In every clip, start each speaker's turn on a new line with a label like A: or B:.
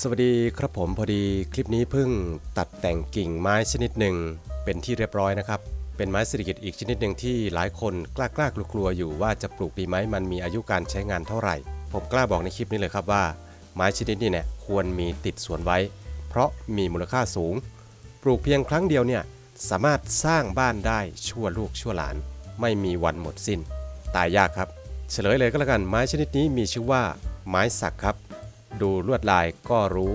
A: สวัสดีครับผมพอดีคลิปนี้เพิ่งตัดแต่งกิ่งไม้ชนิดหนึ่ง เป็นที่เรียบร้อยนะครับ เป็นไม้เศรษฐกิจอีกชนิดหนึ่งที่หลายคนกล้ากล้ากลัวๆอยู่ว่าจะปลูกดีไหมมันมีอายุการใช้งานเท่าไหร่ ผมกล้าบอกในคลิปนี้เลยครับว่า ไม้ชนิดนี้เนี่ยควรมีติดสวนไว้ เพราะมีมูลค่าสูง ปลูกเพียงครั้งเดียวเนี่ยสามารถสร้างบ้านได้ชั่วลูกชั่วหลาน ไม่มีวันหมดสิ้น ตายยากครับ เฉลยเลยก็แล้วกันไม้ชนิดนี้มีชื่อว่า ไม้สักครับ ดูลวดลายก็รู้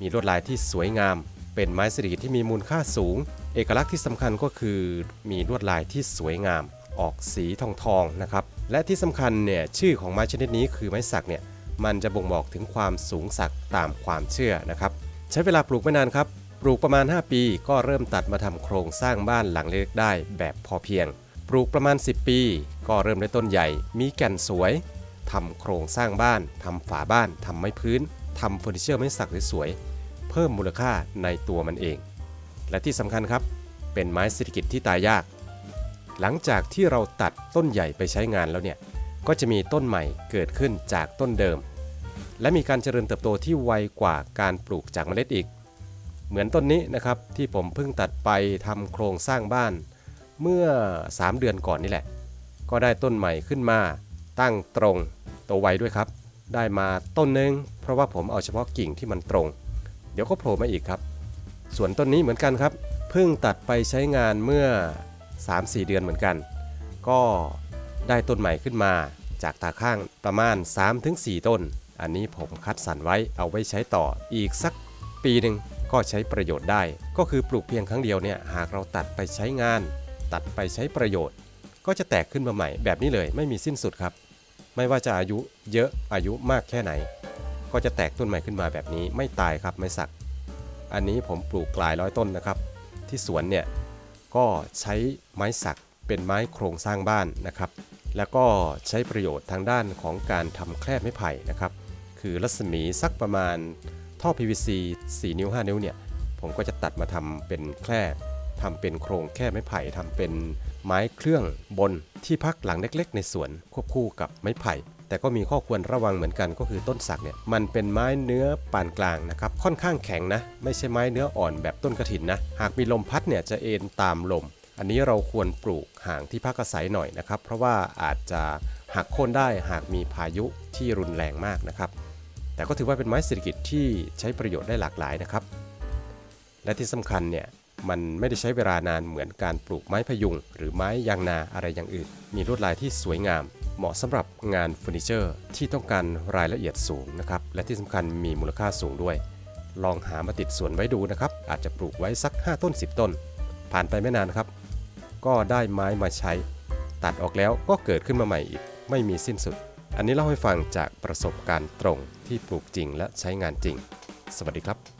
A: มีลวดลายที่สวยงาม เป็นไม้เศรษฐกิที่มีมูลค่าสูง เอกลักษณ์ที่สำคัญก็คือมีลวดลายที่สวยงาม ออกสีทองทองนะครับ และที่สำคัญเนี่ยชื่อของไม้ชนิดนี้คือไม้สักเนี่ยมันจะบ่งบอกถึงความสูงสักตามความเชื่อนะครับ ใช้เวลาปลูกไม่นานครับ ปลูกประมาณ 5 ปีก็เริ่มตัดมาทำโครงสร้างบ้านหลังเล็กได้แบบพอเพียง ปลูกประมาณ 10 ปี ก็เริ่มได้ต้นใหญ่ มีแก่นสวย ทำโครงสร้างบ้าน ทำฝาบ้าน ทำไม้พื้น ทำเฟอร์นิเจอร์ไม้สักสวยๆ เพิ่มมูลค่าในตัวมันเอง และที่สำคัญครับ เป็นไม้เศรษฐกิจที่ตายยาก หลังจากที่เราตัดต้นใหญ่ไปใช้งานแล้วเนี่ย ก็จะมีต้นใหม่เกิดขึ้นจากต้นเดิม และมีการเจริญเติบโตที่ไวกว่าการปลูกจากเมล็ดอีก เหมือนต้นนี้นะครับที่ผมเพิ่งตัดไปทำโครงสร้างบ้าน เมื่อ 3 เดือนก่อนนี่แหละ ก็ได้ต้นใหม่ขึ้นมาตั้งตรง โตไวด้วยครับ ได้มาต้นหนึง เพราะว่าผมเอาเฉพาะกิ่งที่มันตรง เดี๋ยวก็โผล่มาอีกครับ ส่วนต้นนี้เหมือนกันครับ เพิ่งตัดไปใช้งานเมื่อ 3-4 เดือนเหมือนกัน ก็ได้ต้นใหม่ขึ้นมาจากตาข้างประมาณ 3-4 ต้น อันนี้ผมคัดสรรไว้เอาไว้ใช้ต่ออีกสักปีหนึ่งก็ใช้ประโยชน์ได้ ก็คือปลูกเพียงครั้งเดียวเนี่ยหากเราตัดไปใช้งาน ตัดไปใช้ประโยชน์ ก็จะแตกขึ้นมาใหม่แบบนี้เลยไม่มีสิ้นสุดครับ ไม่ว่าจะอายุเยอะอายุมากแค่ไหน ก็จะแตกต้นใหม่ขึ้นมาแบบนี้ไม่ตายครับไม่สัก อันนี้ผมปลูกหลายร้อยต้นนะครับ ที่สวนเนี่ยก็ใช้ไม้สักเป็นไม้โครงสร้างบ้านนะครับ แล้วก็ใช้ประโยชน์ทางด้านของการทำแคร่ไม้ไผ่นะครับ คือรัศมีสักประมาณท่อ PVC 4 นิ้ว 5 นิ้วเนี่ยผมก็จะตัดมาทำเป็นแคร่ ทำเป็นโครงแค่ไม้ไผ่ทำเป็นไม้เครื่องบนที่พักหลังเล็ก ๆ ในสวนควบคู่กับไม้ไผ่ แต่ก็มีข้อควรระวังเหมือนกันก็คือต้นสักเนี่ยมันเป็นไม้เนื้อปานกลางนะครับค่อนข้างแข็งนะ ไม่ใช่ไม้เนื้ออ่อนแบบต้นกระถินนะหากมีลมพัดเนี่ยจะเอ็นตามลม อันนี้เราควรปลูกห่างที่พักอาศัยหน่อยนะครับเพราะว่าอาจจะหักโค่นได้หากมีพายุที่รุนแรงมากนะครับแต่ก็ถือว่าเป็นไม้เศรษฐกิจที่ใช้ประโยชน์ได้หลากหลายนะครับและที่สำคัญเนี่ย มันไม่ได้ใช้เวลานานเหมือนการปลูกไม้พยุง หรือไม้ยางนาอะไรอย่างอื่น มีลวดลายที่สวยงาม เหมาะสำหรับงานเฟอร์นิเจอร์ ที่ต้องการรายละเอียดสูงนะครับ และที่สำคัญมีมูลค่าสูงด้วย ลองหามาติดสวนไว้ดูนะครับ อาจจะปลูกไว้สัก 5 ต้น 10 ต้น ผ่านไปไม่นานครับ ก็ได้ไม้มาใช้ ตัดออกแล้วก็เกิดขึ้นมาใหม่อีก ไม่มีสิ้นสุด อันนี้เล่าให้ฟังจากประสบการณ์ตรงที่ปลูกจริงและใช้งานจริง สวัสดีครับ